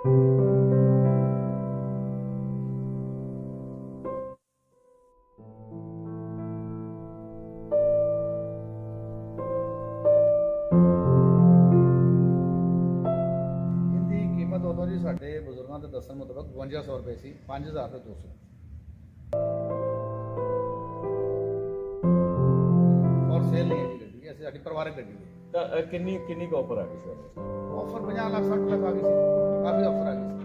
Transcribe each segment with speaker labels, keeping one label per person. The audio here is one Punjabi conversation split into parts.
Speaker 1: ਸਾਡੇ ਬਜ਼ੁਰਗਾਂ ਦੇ ਦੱਸਣ ਮੁਤਾਬਕ 5200 ਰੁਪਏ ਸੀ 5000 ਤੇ 200 ਸਾਡੀ ਪਰਿਵਾਰਕ ਗੱਡੀ ਹੈ
Speaker 2: ਤਾਂ ਕਿੰਨੀ ਕਿੰਨੀ ਕੁ ਆਫਰ ਆ ਗਈ ਸਰ
Speaker 1: ਆਫਰ 50 ਲੱਖ 60 ਲੱਖ ਆ ਗਈ ਸੀ। ਕਾਫੀ ਆਫਰ ਆ ਗਈ ਸੀ।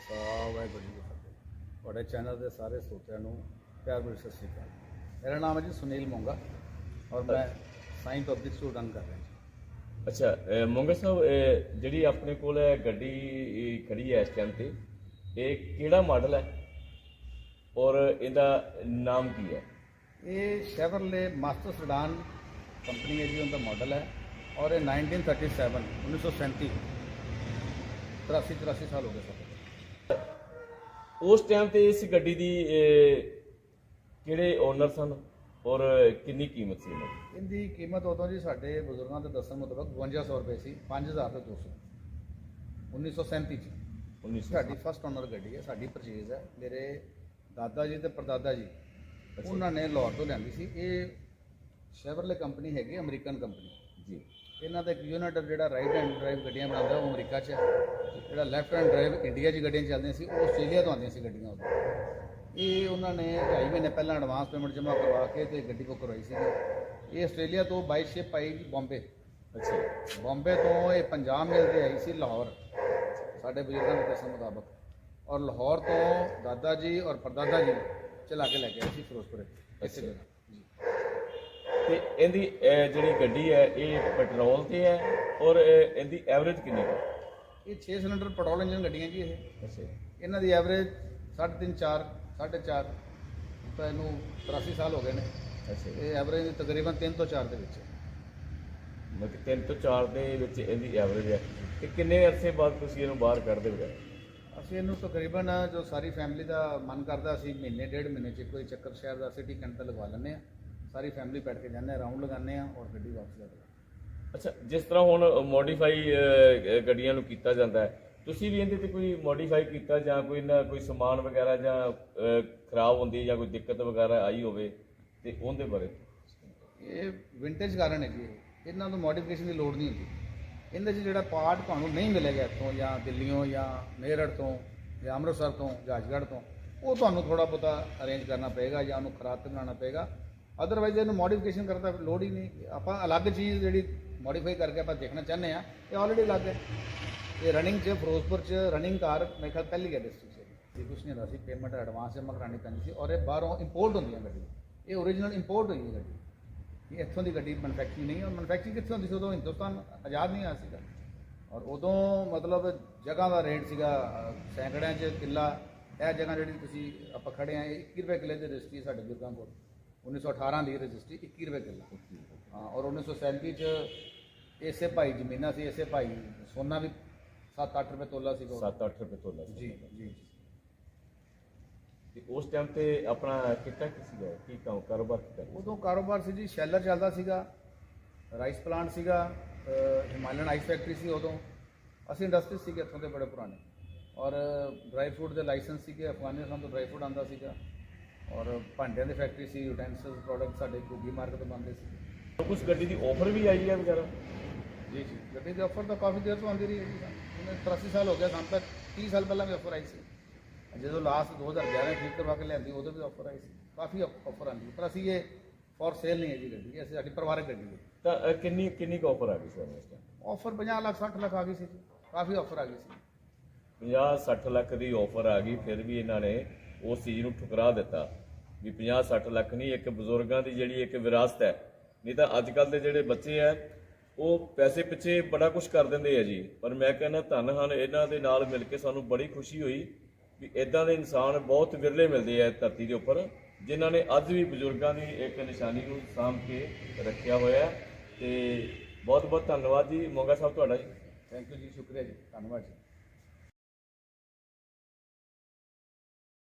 Speaker 1: ਖਾਲਸਾ ਵਾਹਿਗੁਰੂ ਜੀ ਕੀ ਫਤਿਹ ਤੁਹਾਡੇ ਚੈਨਲ ਦੇ ਸਾਰੇ ਸਰੋਤਿਆਂ ਨੂੰ ਪਿਆਰ ਭਰੀ ਸਤਿ ਸ਼੍ਰੀ ਅਕਾਲ। ਮੇਰਾ ਨਾਮ ਹੈ ਜੀ ਸੁਨੀਲ ਮੋਂਗਾ ਔਰ ਮੈਂ ਸਾਇੰਸ ਪਬਲਿਕ ਸਕੂਲ ਰਨ ਕਰ ਰਿਹਾ ਜੀ।
Speaker 2: ਅੱਛਾ ਅ, ਮੰਗਾ ਸਾਹਿਬ ਜਿਹੜੀ ਆਪਣੇ ਕੋਲ ਹੈ ਗੱਡੀ ਅ, ਖੜੀ ਹੈ ਇਸ ਟਾਈਮ ਤੇ ਇਹ ਕਿਹੜਾ ਮਾਡਲ ਹੈ? ਔਰ ਇਹਦਾ ਨਾਮ ਕੀ ਹੈ?
Speaker 1: ਇਹ ਸ਼ੈਵਰਲੇ ਮਾਸਟਰ ਸਡਾਨ ਕੰਪਨੀ ਹੈ ਜੀ ਉਹਦਾ ਮਾਡਲ ਹੈ ਔਰ ਇਹ 1937 1937 83 83 ਸਾਲ ਹੋ ਗਏ ਸਰ।
Speaker 2: ਉਸ ਟਾਈਮ ਤੇ ਇਸ ਗੱਡੀ ਦੀ ਕਿਹੜੇ ਓਨਰ ਸਨ ਔਰ ਕਿੰਨੀ ਕੀਮਤ ਸੀ ਇਹਨਾਂ ਦੀ?
Speaker 1: ਇਹਦੀ ਕੀਮਤ ਉਦੋਂ ਜੀ ਸਾਡੇ ਬਜ਼ੁਰਗਾਂ ਦੇ ਦੱਸਣ ਮੁਤਾਬਕ 5200 ਰੁਪਏ ਸੀ 5000 ਤੇ 200 1937 ਚ।
Speaker 2: 1900
Speaker 1: ਸਾਡੀ ਫਸਟ ਓਨਰ ਗੱਡੀ ਹੈ ਸਾਡੀ ਪਰਚੇਜ਼ ਹੈ। ਮੇਰੇ ਦਾਦਾ ਜੀ ਤੇ ਪਰਦਾਦਾ ਜੀ ਉਹਨਾਂ ਨੇ ਲਾਹੌਰ ਤੋਂ ਲਿਆਂਦੀ ਸੀ। ਇਹ ਸ਼ੈਵਰਲੇ ਕੰਪਨੀ ਹੈਗੀ ਅਮਰੀਕਨ ਕੰਪਨੀ
Speaker 2: ਜੀ।
Speaker 1: ਇਹਨਾਂ ਦਾ ਇੱਕ ਯੂਨਿਟ ਜਿਹੜਾ ਰਾਈਟ ਹੈਂਡ ਡਰਾਈਵ ਗੱਡੀਆਂ ਬਣਾਉਂਦਾ ਉਹ ਅਮਰੀਕਾ 'ਚ ਹੈ ਜਿਹੜਾ ਲੈਫਟ ਹੈਂਡ ਡਰਾਈਵ ਇੰਡੀਆ 'ਚ ਗੱਡੀਆਂ ਚੱਲਦੀਆਂ ਸੀ ਉਹ ਆਸਟ੍ਰੇਲੀਆ ਤੋਂ ਆਉਂਦੀਆਂ ਸੀ ਗੱਡੀਆਂ ਉਦੋਂ ਇਹ ਉਹਨਾਂ ਨੇ ਢਾਈ ਮਹੀਨੇ ਪਹਿਲਾਂ ਐਡਵਾਂਸ ਪੇਮੈਂਟ ਜਮ੍ਹਾਂ ਕਰਵਾ ਕੇ ਤੇ ਗੱਡੀ ਬੁੱਕ ਕਰਵਾਈ ਸੀ ਇਹ ਆਸਟ੍ਰੇਲੀਆ ਤੋਂ ਬਾਈ ਸ਼ਿਪ ਆਈ ਬੰਬੇ
Speaker 2: ਅੱਛਾ।
Speaker 1: ਬੰਬੇ ਤੋਂ ਇਹ ਪੰਜਾਬ ਮੇਲ ਤੇ ਆਈ ਸੀ ਲਾਹੌਰ। ਸਾਡੇ ਬਜ਼ੁਰਗਾਂ ਦੇ ਦੱਸਣ ਮੁਤਾਬਕ। ਔਰ ਲਾਹੌਰ ਤੋਂ ਦਾਦਾ ਜੀ ਔਰ ਪਰਦਾਦਾ ਜੀ ਚਲਾ ਕੇ ਲੈ ਕੇ ਆਏ ਸੀ ਫਿਰੋਜ਼ਪੁਰ। ਇਸੇ ਜਗ੍ਹਾ।
Speaker 2: ਤੇ ਇਹਦੀ ਜਿਹੜੀ ਗੱਡੀ ਹੈ ਇਹ ਪੈਟਰੋਲ ਤੇ ਹੈ ਔਰ ਇਹਦੀ ਐਵਰੇਜ ਕਿੰਨੀ ਹੈ?
Speaker 1: ਇਹ 6 ਸਿਲੰਡਰ ਪੈਟਰੋਲ ਇੰਜਨ ਗੱਡੀਆਂ ਜੀ ਇਹ।
Speaker 2: ਅੱਛਾ।
Speaker 1: ਇਹਨਾਂ ਦੀ ਐਵਰੇਜ 3.5 4 4.5 ਤਾਂ ਇਹਨੂੰ 83 ਸਾਲ ਹੋ ਗਏ ਨੇ।
Speaker 2: ਅੱਛਾ।
Speaker 1: ਇਹ ਐਵਰੇਜ ਤਕਰੀਬਨ 3 ਤੋਂ 4 ਦੇ ਵਿੱਚ ਹੈ।
Speaker 2: ਮਤਲਬ ਕਿ ਤਿੰਨ ਤੋਂ 4 ਦੇ ਵਿੱਚ ਇਹਦੀ ਐਵਰੇਜ ਹੈ। ਤੇ ਕਿੰਨੇ ਅਰਸੇ ਬਾਅਦ ਤੁਸੀਂ ਇਹਨੂੰ ਬਾਹਰ ਕੱਢਦੇ ਹੋ?
Speaker 1: ਅਸੀਂ ਇਹਨੂੰ ਤਕਰੀਬਨ ਜੋ ਸਾਰੀ ਫੈਮਿਲੀ ਦਾ ਮਨ ਕਰਦਾ ਅਸੀਂ ਮਹੀਨੇ ਡੇਢ ਮਹੀਨੇ ਚ ਕੋਈ ਚੱਕਰ ਸ਼ਹਿਰ ਦਾ ਸਿਟੀ ਕੈਂਟਰ ਲਗਵਾ ਲੈਂਦੇ ਆ ਸਾਰੀ ਫੈਮਿਲੀ ਬੈਠ ਕੇ ਜਾਂਦੇ ਆ ਰਾਉਂਡ ਲਗਾਉਂਦੇ ਆ ਔਰ ਗੱਡੀ ਵਾਪਸ ਜਾਂਦੇ
Speaker 2: ਅੱਛਾ ਜਿਸ ਤਰ੍ਹਾਂ ਹੁਣ ਮੋਡੀਫਾਈ ਗੱਡੀਆਂ ਨੂੰ ਕੀਤਾ ਜਾਂਦਾ ਹੈ ਤੁਸੀਂ ਵੀ ਇਹਦੇ ਤੇ ਕੋਈ ਮੋਡੀਫਾਈ ਕੀਤਾ ਜਾਂ ਕੋਈ ਨਾ ਕੋਈ ਸਮਾਨ ਵਗੈਰਾ ਜਾਂ ਅਹ, ਖਰਾਬ ਹੁੰਦੀ ਜਾਂ ਕੋਈ ਦਿੱਕਤ ਵਗੈਰਾ ਆਈ ਹੋਵੇ ਤੇ ਉਹਦੇ ਬਾਰੇ
Speaker 1: ਆ। ਇਹ ਵਿੰਟੇਜ ਕਾਰਨ ਹੈ ਜੀ ਇਹ। ਇਹਨਾਂ ਨੂੰ ਮੋਡੀਫਿਕੇਸ਼ਨ ਦੀ ਲੋੜ ਨਹੀਂ ਹੁੰਦੀ ਇਹਦੇ 'ਚ ਜਿਹੜਾ ਪਾਰਟ ਤੁਹਾਨੂੰ ਨਹੀਂ ਮਿਲੇਗਾ ਇੱਥੋਂ ਜਾਂ ਦਿੱਲੀੋਂ ਜਾਂ ਮੇਰਠ ਤੋਂ ਜਾਂ ਅੰਮ੍ਰਿਤਸਰ ਤੋਂ ਜਾਜਗੜ੍ਹ ਤੋਂ ਉਹ ਤੁਹਾਨੂੰ ਥੋੜਾ ਬਹੁਤਾ ਅਰੇਂਜ ਕਰਨਾ ਪਏਗਾ ਜਾਂ ਉਹਨੂੰ ਖਰਾਬ ਤੇ ਬਣਾਉਣਾ ਪਏਗਾ ਅਦਰਵਾਈਜ਼ ਇਹਨੂੰ ਮੋਡੀਫਿਕੇਸ਼ਨ ਕਰਨ ਦਾ ਲੋੜ ਹੀ ਨਹੀਂ। ਆਪਾਂ ਅਲੱਗ ਚੀਜ਼ ਜਿਹੜੀ ਮੋਡੀਫਾਈ ਕਰਕੇ ਆਪਾਂ ਦੇਖਣਾ ਚਾਹੁੰਦੇ ਆ ਇਹ ਆਲਰੇਡੀ ਅਲੱਗ ਹੈ। ਇਹ ਰਨਿੰਗ 'ਚ, ਫਿਰੋਜ਼ਪੁਰ 'ਚ ਰਨਿੰਗ ਕਾਰ ਮੇਰੇ ਖਿਆਲ ਪਹਿਲੀ ਹੈ ਡਿਸਟ੍ਰਿਕਟ 'ਚ। ਇਹ ਕੁਛ ਨਹੀਂ ਹੁੰਦਾ ਸੀ ਪੇਮੈਂਟ ਐਡਵਾਂਸ ਜਮ੍ਹਾਂ ਕਰਾਉਣੀ ਪੈਂਦੀ ਸੀ ਔਰ ਇਹ ਬਾਹਰੋਂ ਇੰਪੋਰਟ ਹੁੰਦੀਆਂ ਗੱਡੀ ਇਹ ਓਰੀਜਨਲ ਇੰਪੋਰਟ ਹੋਈ ਹੈ ਗੱਡੀ। ਇਹ ਇੱਥੋਂ ਦੀ ਗੱਡੀ ਮੈਨੂਫੈਕਚਰਿੰਗ ਨਹੀਂ ਹੈ ਔਰ ਮੈਨੂਫੈਕਚਰਿੰਗ ਕਿੱਥੇ ਹੁੰਦੀ ਸੀ? ਉਦੋਂ ਹਿੰਦੁਸਤਾਨ ਆਜ਼ਾਦ ਨਹੀਂ ਆਇਆ ਸੀਗਾ। ਔਰ ਉਦੋਂ ਮਤਲਬ ਜਗ੍ਹਾ ਦਾ ਰੇਟ ਸੀਗਾ ਸੈਂਕੜਿਆਂ 'ਚ ਕਿੱਲਾ। ਇਹ ਜਗ੍ਹਾ ਜਿਹੜੀ ਤੁਸੀਂ ਆਪਾਂ ਖੜੇ ਆ ਇਹ 21 ਰੁਪਏ ਕਿੱਲੇ ਦੀ ਰਜਿਸਟਰੀ ਸਾਡੇ ਬਜ਼ੁਰਗਾਂ ਕੋਲ 1918 ਦੀ ਰਜਿਸਟਰੀ 21 ਰੁਪਏ ਕਿੱਲਾ। ਹਾਂ ਔਰ 1937 'ਚ ਇਸੇ ਭਾਈ ਜ਼ਮੀਨਾਂ ਸੀ ਇਸੇ ਭਾਈ ਸੋਨਾ ਵੀ 7-8 ਰੁਪਏ ਤੋਲਾ ਉਦੋਂ।
Speaker 2: 7-8 ਰੁਪਏ ਤੋਲਾ ਸੀ।
Speaker 1: ਜੀ ਜੀ
Speaker 2: ਤੇ ਉਸ ਟਾਈਮ ਤੇ ਆਪਣਾ ਕਿੱਤਾ ਕੀ ਸੀਗਾ? ਕੀ ਕੰਮ ਕਾਰੋਬਾਰ ਕੀ ਕਰਦੇ
Speaker 1: ਉਦੋਂ ਕਾਰੋਬਾਰ ਸੀ ਜੀ ਸ਼ੈਲਰ ਚੱਲਦਾ ਸੀਗਾ ਰਾਈਸ ਪਲਾਂਟ ਸੀਗਾ ਅਹ ਹਿਮਾਲਯਨ ਆਈਸ ਫੈਕਟਰੀ ਸੀ ਉਦੋਂ। ਅਸੀਂ ਇੰਡਸਟਰੀ ਸੀਗੇ ਇੱਥੋਂ ਦੇ ਬੜੇ ਪੁਰਾਣੇ। ਔਰ ਡਰਾਈ ਫਰੂਟ ਦੇ ਲਾਇਸੈਂਸ ਸੀਗੇ ਅਫਗਾਨਿਸਤਾਨ ਤੋਂ ਡਰਾਈ ਫਰੂਟ ਆਂਦਾ ਸੀਗਾ। ਔਰ ਭਾਂਡਿਆਂ ਦੀ ਫੈਕਟਰੀ ਸੀ ਯੂਟੈਂਸਿਲਸ ਪ੍ਰੋਡਕਟ ਸਾਡੇ ਗੁੱਗੀ ਮਾਰਕੀਟ ਤੋਂ ਬਣਦੇ ਸੀ।
Speaker 2: ਕੁਝ ਗੱਡੀ ਦੀ ਆਫਰ ਵੀ ਆਈ ਹੈ ਵਗੈਰਾ
Speaker 1: ਜੀ ਜੀ। ਗੱਡੀ ਦੀ ਆਫਰ ਤਾਂ ਕਾਫੀ ਦੇਰ ਤੋਂ ਆਉਂਦੀ ਰਹੀ ਹੈ ਜੀ। ਸਾਨੂੰ 83 ਸਾਲ ਹੋ ਗਿਆ ਸਾਨੂੰ ਤੱਕ 30 ਸਾਲ ਪਹਿਲਾਂ ਵੀ ਆਫਰ ਆਈ ਸੀ। ਜਦੋਂ ਲਾਸਟ 2011 ਠੀਕ ਕਰਵਾ ਕੇ ਲਿਆਂਦੀ ਉਦੋਂ ਵੀ ਆਫਰ ਆਈ ਸੀ। ਕਾਫੀ ਆਫਰ ਆਉਂਦੀ ਪਰ ਅਸੀਂ ਇਹ ਫॉर ਸੇਲ ਨਹੀਂ ਹੈ ਜੀ ਗੱਡੀ ਇਹ ਸਾਡੀ ਪਰਿਵਾਰਕ ਗੱਡੀ ਹੈ।
Speaker 2: ਤਾਂ ਅ, ਕਿੰਨੀ ਕਿੰਨੀ ਕੁ ਆਫਰ ਆ ਗਈ ਸਰ ਇਸ ਟਾਈਮ
Speaker 1: ਆਫਰ 50 ਲੱਖ 60 ਲੱਖ ਆ ਗਈ ਸੀ ਜੀ। ਕਾਫੀ ਆਫਰ ਆ ਗਈ ਸੀ।
Speaker 2: 50 60 ਲੱਖ ਦੀ ਆਫਰ ਆ ਗਈ ਫਿਰ ਵੀ ਇਹਨਾਂ ਨੇ ਉਸ ਚੀਜ਼ ਨੂੰ ਠੁਕਰਾ ਦਿੱਤਾ ਵੀ 50 60 ਲੱਖ ਨਹੀਂ, ਇੱਕ ਬਜ਼ੁਰਗਾਂ ਦੀ ਜਿਹੜੀ ਇੱਕ ਵਿਰਾਸਤ ਹੈ। ਨਹੀਂ ਤਾਂ ਅੱਜ ਕੱਲ ਦੇ ਜਿਹੜੇ ਬੱਚੇ ਆ ਉਹ ਪੈਸੇ ਪਿੱਛੇ ਬੜਾ ਕੁਝ ਕਰ ਦਿੰਦੇ ਆ ਜੀ। ਪਰ ਮੈਂ ਕਹਿੰਦਾ ਧੰਨ ਹਨ, ਇਹਨਾਂ ਦੇ ਨਾਲ ਮਿਲ ਕੇ ਸਾਨੂੰ ਬੜੀ ਖੁਸ਼ੀ ਹੋਈ ਵੀ ਇਦਾਂ ਦੇ ਇਨਸਾਨ ਬਹੁਤ ਵਿਰਲੇ ਮਿਲਦੇ ਆ ਧਰਤੀ ਦੇ ਉੱਪਰ, ਜਿਨ੍ਹਾਂ ਨੇ ਅੱਜ ਵੀ ਬਜ਼ੁਰਗਾਂ ਦੀ ਇੱਕ ਨਿਸ਼ਾਨੀ ਨੂੰ ਸਾਂਭ ਕੇ ਰੱਖਿਆ ਹੋਇਆ ਹੈ। ਤੇ ਬਹੁਤ ਬਹੁਤ ਧੰਨਵਾਦ ਜੀ। ਮੋਗਾ ਸਾਹਿਬ, ਤੁਹਾਡਾ ਜੀ।
Speaker 1: ਥੈਂਕ ਯੂ ਜੀ, ਸ਼ੁਕਰੀਆ ਜੀ। ਧੰਨਵਾਦ ਜੀ।